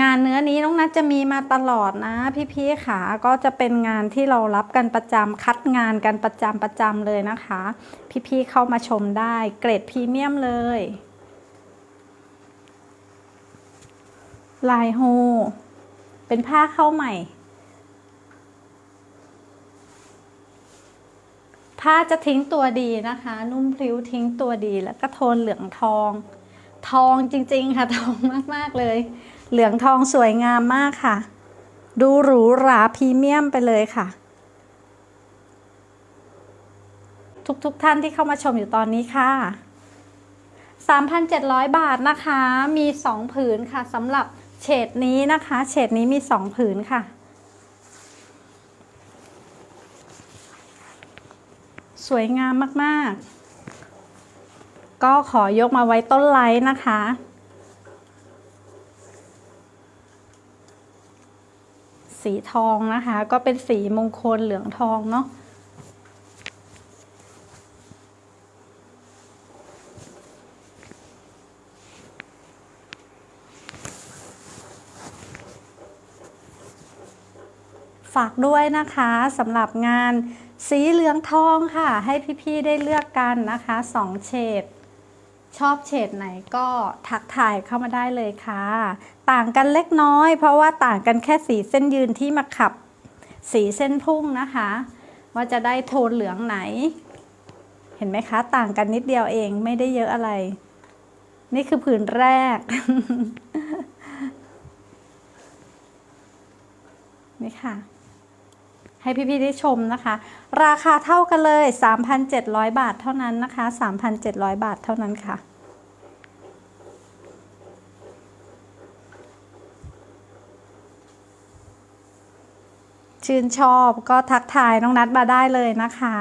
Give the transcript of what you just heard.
งานเนื้อนี้น้องนัทจะมีมาตลอดนะ พี่ๆค่ะก็จะเป็นงานที่เรารับกันประจำคัดงานกันประจำประจำเลยนะคะ พี่ๆเข้ามาชมได้เกรดพรีเมียมเลย ลายโฮเป็นผ้าเข้าใหม่ ผ้าจะทิ้งตัวดีนะคะ นุ่มพลิ้วทิ้งตัวดีแล้วก็โทนเหลืองทอง ทองจริงๆค่ะทองมากๆเลย เหลืองทองสวยงามมากค่ะ ดูหรูหราพรีเมียมไปเลยค่ะ ทุกๆทท่านที่เข้ามาชมอยู่ตอนนี้ค่ะ 3,700 บาทนะคะ มี 2 ผืนค่ะสำหรับเฉดนี้นะคะ เฉดนี้มี 2 ผืนค่ะ สวยงามมากๆ ก็ขอยกมาไว้ต้นไลท์นะคะ สีทองนะคะ ก็เป็นสีมงคลเหลืองทองเนาะฝากด้วยนะคะสำหรับงานสีเหลืองทองค่ะ ให้พี่ ๆ ได้เลือกกันนะคะสองเฉด ชอบเฉดไหนก็ทักทายเข้ามาได้เลยค่ะ ต่างกันเล็กน้อย เพราะว่าต่างกันแค่สีเส้นยืนที่มาขับสีเส้นพุ่งนะคะ ว่าจะได้โทนเหลืองไหน เห็นไหมคะ ต่างกันนิดเดียวเองไม่ได้เยอะอะไร นี่คือผืนแรก นี่ค่ะ ให้พี่ๆได้ชมนะคะ ราคาเท่ากันเลย 3,700 บาทเท่านั้นนะคะ 3,700 บาทเท่านั้นค่ะ ชื่นชอบก็ทักทายน้องนัดมาได้เลยนะคะ